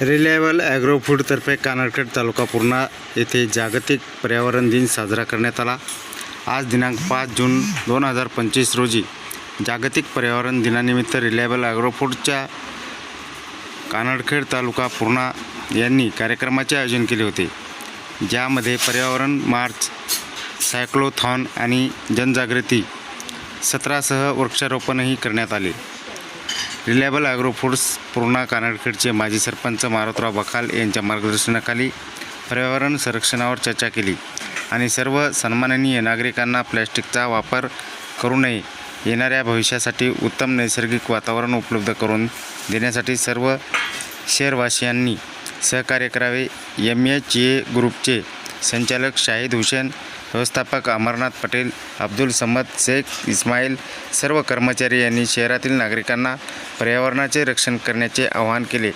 Reliable agro फूडतर्फे कानडखेड तालुका पूर्णा येथे जागतिक पर्यावरण दिन साजरा करण्यात आला. आज दिनांक पाच जून दोन हजार पंचवीस रोजी जागतिक पर्यावरण दिनानिमित्त रिलायबल ॲग्रो फूडच्या कानडखेड तालुका पूर्णा यांनी कार्यक्रमाचे आयोजन केले होते. ज्यामध्ये पर्यावरण मार्च सायक्लोथॉन आणि जनजागृती सत्रासह वृक्षारोपणही करण्यात आले. रिलायबल ॲग्रो फूड्स पूर्णा कानडखेडचे माजी सरपंच मारुतराव बखाल यांच्या मार्गदर्शनाखाली पर्यावरण संरक्षणावर चर्चा केली आणि सर्व सन्माननीय नागरिकांना प्लॅस्टिकचा वापर करू नये येणाऱ्या भविष्यासाठी उत्तम नैसर्गिक वातावरण उपलब्ध करून देण्यासाठी सर्व शहरवासियांनी सहकार्य करावे. एम एच ए ग्रुपचे संचालक शाहिद हुसेन व्यवस्थापक अमरनाथ पटेल अब्दुल समद शेख इस्माईल सर्व कर्मचारी यांनी शहरातील नागरिकांना पर्यावरणाचे रक्षण करण्याचे आवाहन केले.